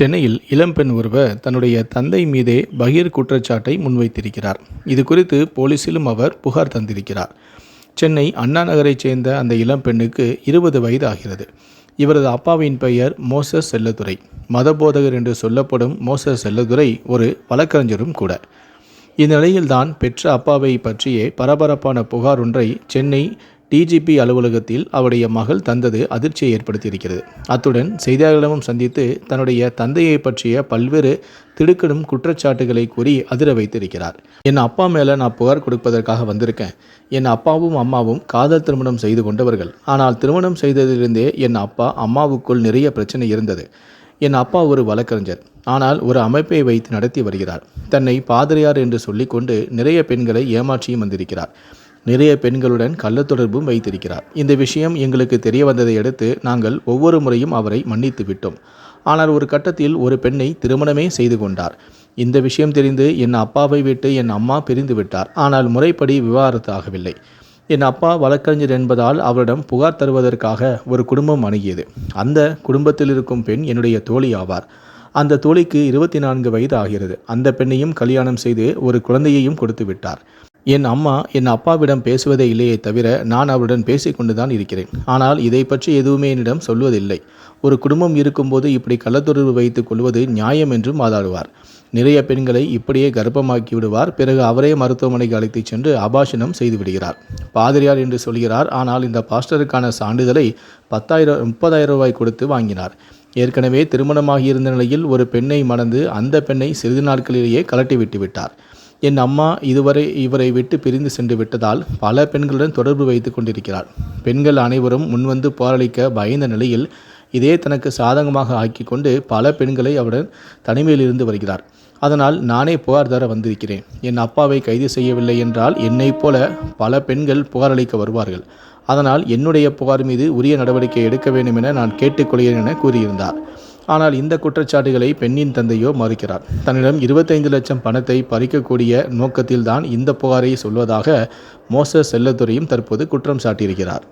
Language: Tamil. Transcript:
சென்னையில் இளம்பெண் ஒருவர் தன்னுடைய தந்தை மீதே பகீர் குற்றச்சாட்டை முன்வைத்திருக்கிறார். இது குறித்து போலீசிலும் அவர் புகார் தந்திருக்கிறார். சென்னை அண்ணா நகரைச் சேர்ந்த அந்த இளம்பெண்ணுக்கு இருபது வயது ஆகிறது இவரது அப்பாவின் பெயர் மோசஸ் செல்லதுரை. மதபோதகர் என்று சொல்லப்படும் மோசஸ் செல்லதுரை ஒரு வழக்கறிஞரும் கூட. இந்நிலையில்தான் பெற்ற அப்பாவை பற்றியே பரபரப்பான புகார் ஒன்றை சென்னை டிஜிபி அலுவலகத்தில் அவருடைய மகள் தந்தது அதிர்ச்சியை ஏற்படுத்தியிருக்கிறது. அத்துடன் செய்தியாளர்களிடமும் சந்தித்து தன்னுடைய தந்தையை பற்றிய பல்வேறு திடுக்கிடும் குற்றச்சாட்டுகளை கூறி அதிர வைத்திருக்கிறார். என் அப்பா மேலே நான் புகார் கொடுப்பதற்காக வந்திருக்கேன். என் அப்பாவும் அம்மாவும் காதல் திருமணம் செய்து கொண்டவர்கள். ஆனால் திருமணம் செய்ததிலிருந்தே என் அப்பா அம்மாவுக்குள் நிறைய பிரச்சனை இருந்தது. என் அப்பா ஒரு வழக்கறிஞர். ஆனால் ஒரு அமைப்பை வைத்து நடத்தி வருகிறார். தன்னை பாதிரியார் என்று சொல்லிக்கொண்டு நிறைய பெண்களை ஏமாற்றியும் வந்திருக்கிறார். நிறைய பெண்களுடன் கள்ள தொடர்பும் வைத்திருக்கிறார். இந்த விஷயம் எங்களுக்கு தெரிய வந்ததை அடுத்து நாங்கள் ஒவ்வொரு முறையும் அவரை மன்னித்து விட்டோம். ஆனால் ஒரு கட்டத்தில் ஒரு பெண்ணை திருமணமே செய்து கொண்டார். இந்த விஷயம் தெரிந்து என் அப்பாவை விட்டு என் அம்மா பிரிந்து விட்டார். ஆனால் முறைப்படி விவாகரத்து ஆகவில்லை. என் அப்பா வழக்கறிஞர் என்பதால் அவரிடம் புகார் தருவதற்காக ஒரு குடும்பம் அணுகியது. அந்த குடும்பத்தில் இருக்கும் பெண் என்னுடைய தோழி ஆவார். அந்த தோழிக்கு இருபத்தி நான்கு வயது ஆகிறது. அந்த பெண்ணையும் கல்யாணம் செய்து ஒரு குழந்தையையும் கொடுத்து விட்டார். என் அம்மா என் அப்பாவிடம் பேசுவதே இல்லையே தவிர நான் அவருடன் பேசிக்கொண்டு தான் இருக்கிறேன். ஆனால் இதை பற்றி எதுவுமே என்னிடம் சொல்வதில்லை. ஒரு குடும்பம் இருக்கும்போது இப்படி கள்ளத்தொடர்பு வைத்துக் கொள்வது நியாயம் என்றும் வாதாடுவார். நிறைய பெண்களை இப்படியே கர்ப்பமாக்கி விடுவார். பிறகு அவரே மருத்துவமனைக்கு அழைத்துச் சென்று அபாஷனம் செய்து விடுகிறார். பாதிரியார் என்று சொல்கிறார். ஆனால் இந்த பாஸ்டருக்கான சான்றிதழை பத்தாயிரம் முப்பதாயிரம் ரூபாய் கொடுத்து வாங்கினார். ஏற்கனவே திருமணமாகியிருந்த நிலையில் ஒரு பெண்ணை மணந்து அந்த பெண்ணை சிறிது நாட்களிலேயே கலட்டி விட்டு விட்டார் என் அம்மா இதுவரை இவரை விட்டு பிரிந்து சென்று விட்டதால் பல பெண்களுடன் தொடர்பு வைத்து கொண்டிருக்கிறார் பெண்கள் அனைவரும் முன்வந்து போராளிக்க பயந்த நிலையில் இதே தனக்கு சாதகமாக ஆக்கி கொண்டு பல பெண்களை அவருடன் தனிமையில் இருந்து வருகிறார். அதனால் நானே புகார் தர வந்திருக்கிறேன். என் அப்பாவை கைது செய்யவில்லை என்றால் என்னைப் போல பல பெண்கள் புகாரளிக்க வருவார்கள். அதனால் என்னுடைய புகார் மீது உரிய நடவடிக்கை எடுக்க வேண்டும் என நான் கேட்டுக்கொள்கிறேன் என கூறியிருந்தார். ஆனால் இந்த குற்றச்சாட்டுகளை பெண்ணின் தந்தையோ மறுக்கிறார். தன்னிடம் இருபத்தைந்து லட்சம் பணத்தை பறிக்கக்கூடிய நோக்கத்தில்தான் இந்த புகாரை சொல்வதாக மோச செல்லத்துறையும் தற்போது குற்றம் சாட்டியிருக்கிறார்.